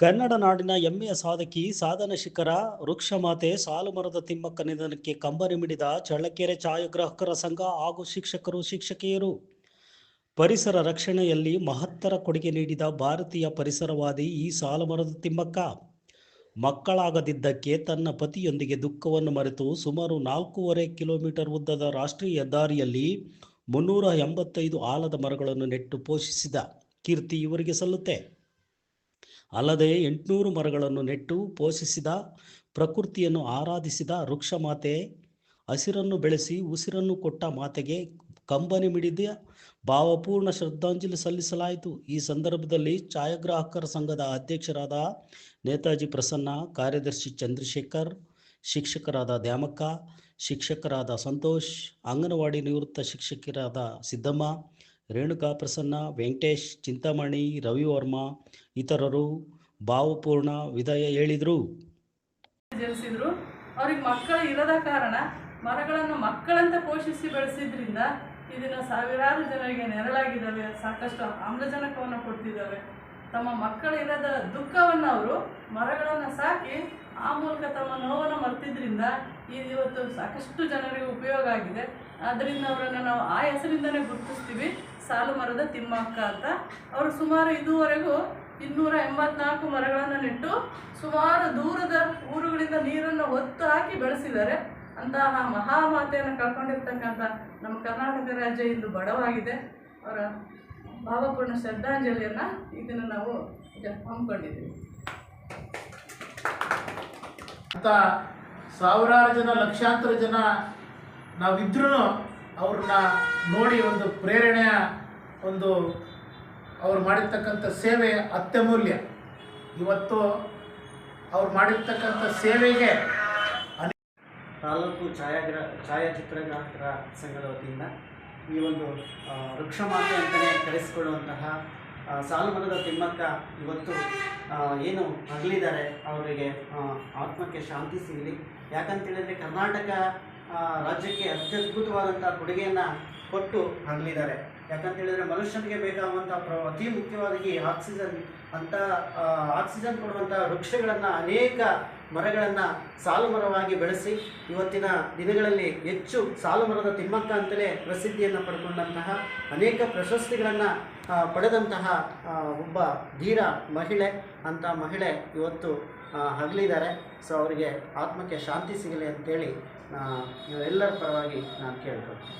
ಕನ್ನಡ ನಾಡಿನ ಹೆಮ್ಮೆಯ ಸಾಧಕಿ ಸಾಧನ ಶಿಖರ ವೃಕ್ಷಮಾತೆ ಸಾಲುಮರದ ತಿಮ್ಮಕ್ಕ ನಿಧನಕ್ಕೆ ಕಂಬನಿ ಮಿಡಿದ ಚಳ್ಳಕೆರೆ ಛಾಯಾಗ್ರಾಹಕರ ಸಂಘ ಹಾಗೂ ಶಿಕ್ಷಕರು ಶಿಕ್ಷಕಿಯರು. ಪರಿಸರ ರಕ್ಷಣೆಯಲ್ಲಿ ಮಹತ್ತರ ಕೊಡುಗೆ ನೀಡಿದ ಭಾರತೀಯ ಪರಿಸರವಾದಿ ಈ ಸಾಲುಮರದ ತಿಮ್ಮಕ್ಕ. ಮಕ್ಕಳಾಗದಿದ್ದಕ್ಕೆ ತನ್ನ ಪತಿಯೊಂದಿಗೆ ದುಃಖವನ್ನು ಮರೆತು ಸುಮಾರು ನಾಲ್ಕೂವರೆ ಕಿಲೋಮೀಟರ್ ಉದ್ದದ ರಾಷ್ಟ್ರೀಯ ಹೆದ್ದಾರಿಯಲ್ಲಿ ಮುನ್ನೂರ ಎಂಬತ್ತೈದು ಆಲದ ಮರಗಳನ್ನು ನೆಟ್ಟು ಪೋಷಿಸಿದ ಕೀರ್ತಿ ಇವರಿಗೆ ಸಲ್ಲುತ್ತೆ. ಅಲ್ಲದೆ ಎಂಟುನೂರು ಮರಗಳನ್ನು ನೆಟ್ಟು ಪೋಷಿಸಿದ, ಪ್ರಕೃತಿಯನ್ನು ಆರಾಧಿಸಿದ ವೃಕ್ಷ ಮಾತೆ ಹಸಿರನ್ನು ಬೆಳೆಸಿ ಉಸಿರನ್ನು ಕೊಟ್ಟ ಮಾತೆಗೆ ಕಂಬನಿ ಮಿಡಿದ ಭಾವಪೂರ್ಣ ಶ್ರದ್ಧಾಂಜಲಿ ಸಲ್ಲಿಸಲಾಯಿತು. ಈ ಸಂದರ್ಭದಲ್ಲಿ ಛಾಯಾಗ್ರಾಹಕರ ಸಂಘದ ಅಧ್ಯಕ್ಷರಾದ ನೇತಾಜಿ ಪ್ರಸನ್ನ, ಕಾರ್ಯದರ್ಶಿ ಚಂದ್ರಶೇಖರ್, ಶಿಕ್ಷಕರಾದ ದ್ಯಾಮಕ್ಕ, ಶಿಕ್ಷಕರಾದ ಸಂತೋಷ್, ಅಂಗನವಾಡಿ ನಿವೃತ್ತ ಶಿಕ್ಷಕರಾದ ಸಿದ್ದಮ್ಮ ರೇಣುಕಾ ಪ್ರಸನ್ನ, ವೆಂಕಟೇಶ್ ಚಿಂತಾಮಣಿ ರವಿವರ್ಮ ಇತರರು ಭಾವಪೂರ್ಣ ವಿದಾಯ ಹೇಳಿದರು. ಜನಿಸಿದ್ರು. ಅವ್ರಿಗೆ ಮಕ್ಕಳು ಇರದ ಕಾರಣ ಮರಗಳನ್ನು ಮಕ್ಕಳಂತೆ ಪೋಷಿಸಿ ಬೆಳೆಸಿದ್ರಿಂದ ಇದನ್ನು ಸಾವಿರಾರು ಜನರಿಗೆ ನೆರಳಾಗಿದ್ದಾವೆ. ಸಾಕಷ್ಟು ಆಮ್ಲಜನಕವನ್ನು ಕೊಡ್ತಿದ್ದಾವೆ. ತಮ್ಮ ಮಕ್ಕಳಿರದ ದುಃಖವನ್ನು ಅವರು ಮರಗಳನ್ನು ಸಾಕಿ ಆ ಮೂಲಕ ತಮ್ಮ ನೋವನ್ನು ಮರ್ತಿದ್ರಿಂದ ಇದು ಇವತ್ತು ಸಾಕಷ್ಟು ಜನರಿಗೆ ಉಪಯೋಗ ಆಗಿದೆ. ಅದರಿಂದ ಅವರನ್ನು ನಾವು ಆ ಹೆಸರಿಂದನೇ ಗುರುತಿಸ್ತೀವಿ. ಸಾಲು ಮರದ ತಿಮ್ಮಕ್ಕ ಅಂತ. ಅವರು ಸುಮಾರು ಇದುವರೆಗೂ ಇನ್ನೂರ ಎಂಬತ್ನಾಲ್ಕು ಮರಗಳನ್ನು ನೆಟ್ಟು ಸುಮಾರು ದೂರದ ಊರುಗಳಿಂದ ನೀರನ್ನು ಹೊತ್ತು ಹಾಕಿ ಬೆಳೆಸಿದ್ದಾರೆ. ಅಂತಹ ಮಹಾಮಾತೆಯನ್ನು ಕಳ್ಕೊಂಡಿರ್ತಕ್ಕಂಥ ನಮ್ಮ ಕರ್ನಾಟಕ ರಾಜ್ಯ ಇಂದು ಬಡವಾಗಿದೆ. ಅವರ ಭಾವಪೂರ್ಣ ಶ್ರದ್ಧಾಂಜಲಿಯನ್ನು ಇದನ್ನು ನಾವು ಈಗ ಹಮ್ಮಿಕೊಂಡಿದ್ದೀವಿ. ಅಂತ ಸಾವಿರಾರು ಜನ ಲಕ್ಷಾಂತರ ಜನ ನಾವಿದ್ರೂ ಅವ್ರನ್ನ ನೋಡಿ ಒಂದು ಪ್ರೇರಣೆಯ ಒಂದು ಅವ್ರು ಮಾಡಿರ್ತಕ್ಕಂಥ ಸೇವೆ ಅತ್ಯಮೂಲ್ಯ. ಇವತ್ತು ಅವ್ರು ಮಾಡಿರ್ತಕ್ಕಂಥ ಸೇವೆಗೆ ತಾಲೂಕು ಛಾಯಾಗ್ರ ಛಾಯಾಚಿತ್ರಗ್ರಾಹಕರ ಸಂಘದ ವತಿಯಿಂದ ಈ ಒಂದು ವೃಕ್ಷಮಾತೆ ಅಂತಲೇ ಕರೆಸಿಕೊಳ್ಳುವಂತಹ ಸಾಲು ಸಾಲುಮರದ ತಿಮ್ಮಕ್ಕ ಇವತ್ತು ಏನು ಅಗಲಿದ್ದಾರೆ ಅವರಿಗೆ ಆತ್ಮಕ್ಕೆ ಶಾಂತಿ ಸಿಗಲಿ. ಯಾಕಂತೇಳಿದರೆ ಕರ್ನಾಟಕ ರಾಜ್ಯಕ್ಕೆ ಅತ್ಯದ್ಭುತವಾದಂಥ ಕೊಡುಗೆಯನ್ನು ಕೊಟ್ಟು ಅಗಲಿದ್ದಾರೆ ಯಾಕಂತೇಳಿದರೆ ಮನುಷ್ಯನಿಗೆ ಬೇಕಾಗುವಂಥ ಪ್ರ, ಅತಿ ಮುಖ್ಯವಾಗಿ ಆಕ್ಸಿಜನ್, ಅಂತ ಆಕ್ಸಿಜನ್ ಕೊಡುವಂಥ ವೃಕ್ಷಗಳನ್ನು ಅನೇಕ ಮರಗಳನ್ನು ಸಾಲು ಮರವಾಗಿ ಬೆಳೆಸಿ ಇವತ್ತಿನ ದಿನಗಳಲ್ಲಿ ಹೆಚ್ಚು ಸಾಲು ಮರದ ತಿಮ್ಮಕ್ಕ ಅಂತಲೇ ಪ್ರಸಿದ್ಧಿಯನ್ನು ಪಡ್ಕೊಂಡಂತಹ ಅನೇಕ ಪ್ರಶಸ್ತಿಗಳನ್ನು ಪಡೆದಂತಹ ಒಬ್ಬ ಧೀರ ಮಹಿಳೆ ಅಂತ ಮಹಿಳೆ ಇವತ್ತು ಹಗಲಿದ್ದಾರೆ. ಸೊ ಅವರಿಗೆ ಆತ್ಮಕ್ಕೆ ಶಾಂತಿ ಸಿಗಲಿ ಅಂತೇಳಿ ಎಲ್ಲರ ಪರವಾಗಿ ನಾನು ಕೇಳ್ಕೊಳ್ತೀನಿ.